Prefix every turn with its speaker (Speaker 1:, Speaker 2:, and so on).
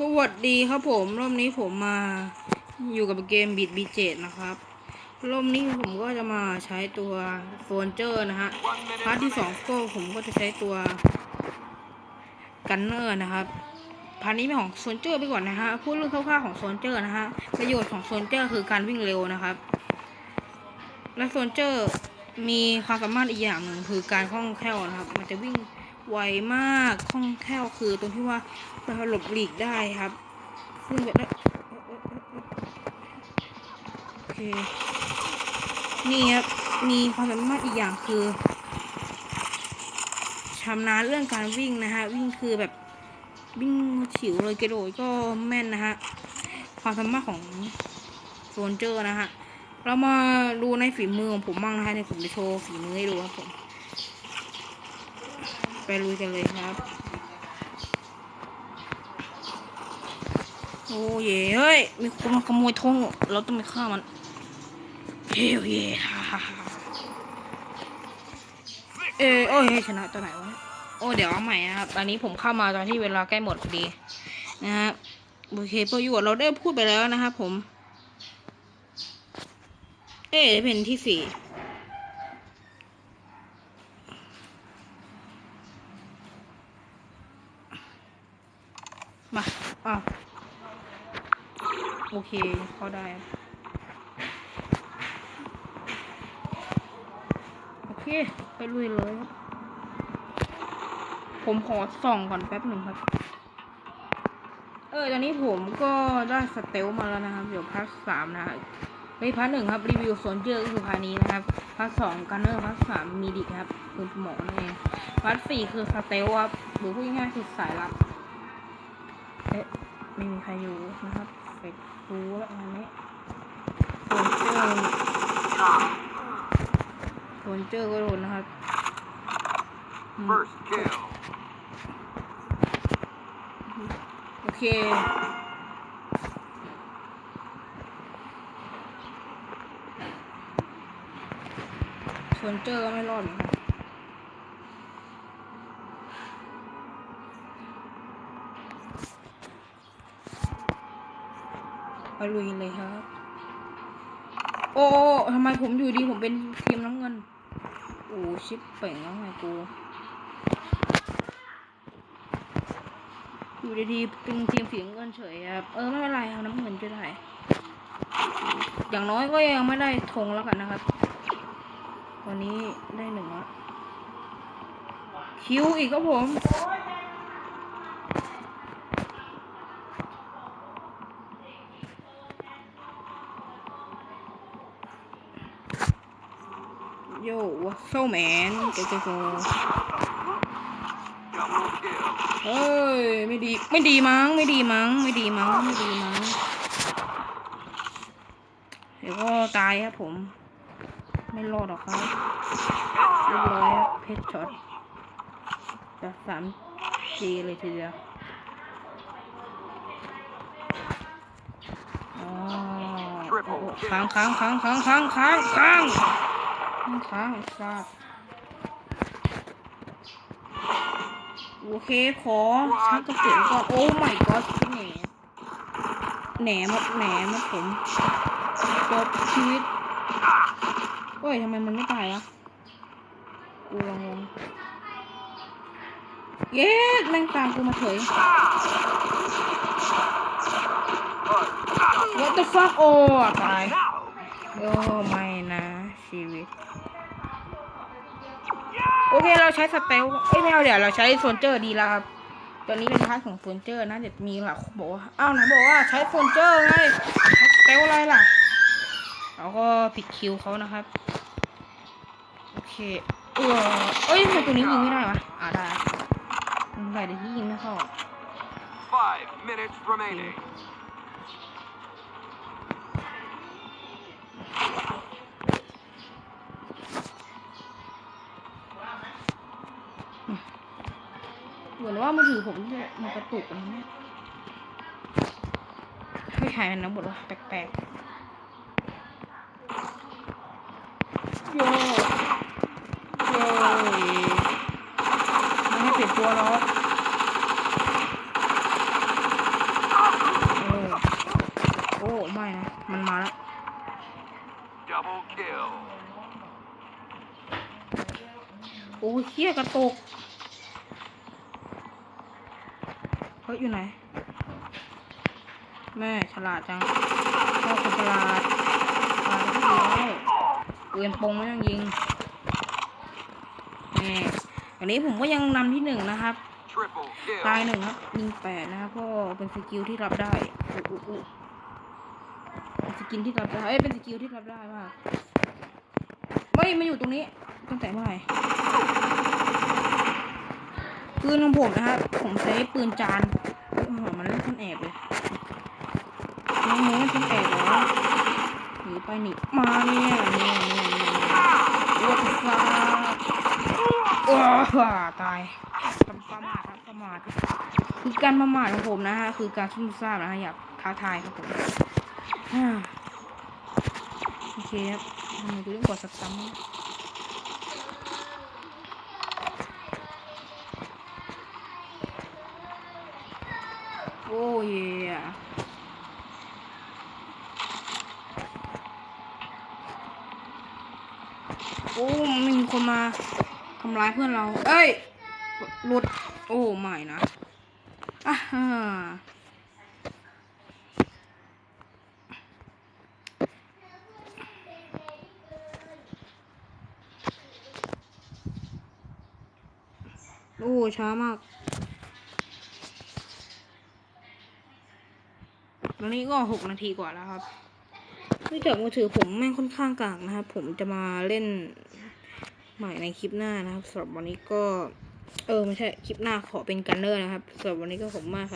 Speaker 1: สวัสดีครับผมรอบนี้ผมมาอยู่กับเกมบิดบีเจนะครับรอบนี้ผมก็จะมาใช้ตัวโฟนเจอร์นะฮะพาร์ทที่สองก็ผมก็จะใช้ตัวกันเนอร์นะครับพาร์ทนี้เป็นของโซนเจอร์ไปก่อนนะฮะพูดเรื่องคร่าวๆของโซนเจอร์นะฮะประโยชน์ของโซนเจอร์คือการวิ่งเร็วนะครับ และโซนเจอร์มีความสามารถอีกอย่างหนึ่งคือการคล่องแคล่วนะครับ มันจะวิ่ง ไวมากคล่องแคล่วคือตรงที่ว่าเราหลบหลีกได้ครับซึ่งแบบได้โอเคนี่ครับมีความสามารถอีกอย่างคือชำนาญเรื่องการวิ่งนะฮะวิ่งคือแบบวิ่งฉิวเลยกระโดดก็แม่นนะฮะความสามารถของโซนเจอร์นะฮะเรามาดูในฝีมือของผมบ้างนะคะเดี๋ยวผมจะโชว์ฝีมือให้ดูครับผม ไปลุยกันเลยครับ โอ้เย่เฮ้ย มีคนมาขโมยธงเราต้องไปฆ่ามันเฮ้ยเย่ฮ่าฮ่าฮ่าเอยโอ้ยชนะตัวไหนวะ โอ้เดี๋ยวเอาใหม่นะครับ อันนี้ผมเข้ามาตอนที่เวลาใกล้หมดพอดีนะฮะโอเคประโยชน์เราได้พูดไปแล้วนะครับผม เอ๊ะเป็นที่สี่ มา อะ โอเค เขาได้ โอเค ไปลุยเลยครับ ผมขอส่องก่อนแป๊บหนึ่งครับ เออ ตอนนี้ผมก็ได้สเตลมาแล้วนะครับ เดี๋ยวพาร์ทสามนะครับเฮ้ยพาร์ทหนึ่งครับ รีวิวโซนเจอร์ก็คือพาร์ทนี้นะครับ พาร์ทสองกันเนอร์ พาร์ทสามมีดิครับ คือหมอนั่นเอง พาร์ทสี่คือสเตลครับหรือพูดง่ายๆคือสายลับ อ๊ะไม่มีใครอยู่นะครับเสร็จรู้แล้วงานนี้โซนเจอร์โซนเจอร์ก็โดนนะครับอืม
Speaker 2: First kill.
Speaker 1: โอเคโซนเจอร์ก็ไม่รอดเหมือนกัน ลุยเลยครับโอ้โอ้ทำไมผมอยู่ดีผมเป็นทีมน้ำเงิน โอ้ชิปเป่งแล้วไงกู อยู่ดีๆเป็นทีมสีน้ำเงินเฉยครับ เออไม่เป็นไรเอาน้ำเงินก็ได้อย่างน้อยก็ยังไม่ได้ธงแล้วกันนะครับ วันนี้ได้หนึ่งละคิวอีกครับผม โย่วัสโซแมนเก๋ๆ
Speaker 2: Double kill.
Speaker 1: เอ้ย ไม่ดี ไม่ดีมั้ง ไม่ดีมั้ง ไม่ดีมั้ง ไม่ดีมั้ง เดี๋ยวก็ตายครับผม ไม่รอดหรอกครับเรียบร้อยครับเพชรช็อตจะสามจีเลยทีเดียวอ๋อค้างค้างค้างค้างค้างค้างค้าง ค้างค้างซาโอเค ขอชักกระสุนก่อน โอ้ my god พี่แหนแหนมาแหนมาผมจบชีวิตโอ้ยทำไมมันไม่ตายอะกูงงเย้แม่งตามกูมาเฉย what the fuck โอ้ตายโอ้ไม่นะ ชีวิต โอเคเราใช้สเตลเอ้ยไม่เอาเดี๋ยวเราใช้โซนเจอร์ดีแล้วครับตอนนี้เป็นพาร์ทของโซนเจอร์นะเดี๋ยวมีหลักบอกว่าอ้าวไหนบอกว่าใช้โซนเจอร์ไงใช้สเตลอะไรล่ะเราก็ผิดคิวเขานะครับโอเคเออเอ้ยทำไมตัวนี้ยิงไม่ได้วะอ่าได้ยิงได้แต่ที่ยิงไม่เข้า
Speaker 2: Five minutes remaining.
Speaker 1: เหมือนว่ามือถือผมเะมันกระตุกนะเนี่ยไม่ใช่มันนะบทว่าแปลกๆโยโยไมันให้เปลี่ยนตัวหรอกโอ้ไม่นะ มันมาแล้วโอ้เฮียกระตก เฮ้ยอยู่ไหน แม่ฉลาดจังพ่อคนฉลาดฉลาดที่ดีแล้วปืนปงไม่ต้องยิงแม่อันนี้ผมก็ยังนำที่หนึ่งนะครับตายหนึ่งครับยิงแปดนะครับพราะเป็นสกิลที่รับได้อุ๊อุ๊อุ๊เป็นสกิลที่รับได้เอ้ยเป็นสกิลที่รับได้มากไม่มาอยู่ตรงนี้ตั้งแต่เมื่อไหร่ ปืนของผมนะครับ ผมใช้ปืนจานเฮ้ยหัวมันเล่นซ่อนแอบเลยน้องมูเล่นซ่อนแอบเหรอหนีไปหนีมาเนี่ยเนี่ยเนี่ยเนี่ยวัดฟ้าว้าตายประมาทครับประมาทคือการประมาทของผมนะฮะคือการซุ่มซ่ามนะฮะอยากท้าทายครับผมโอเคครับทำไมกูต้องกดสักซ้ำ โอ้ยโอ้มีคนมาทำร้ายเพื่อนเรา เอ้ยหลุด โอ้ไม่นะอ่าฮ่าโอ้ช้ามาก ตอนนี้ก็หกนาทีกว่าแล้วครับเนื่องจากมือถือผมแม่งค่อนข้างกากนะครับ ผมจะมาเล่นใหม่ในคลิปหน้านะครับสำหรับวันนี้ก็ เออไม่ใช่คลิปหน้าขอเป็นกันเนอร์นะครับสำหรับวันนี้ก็ผมมากครับ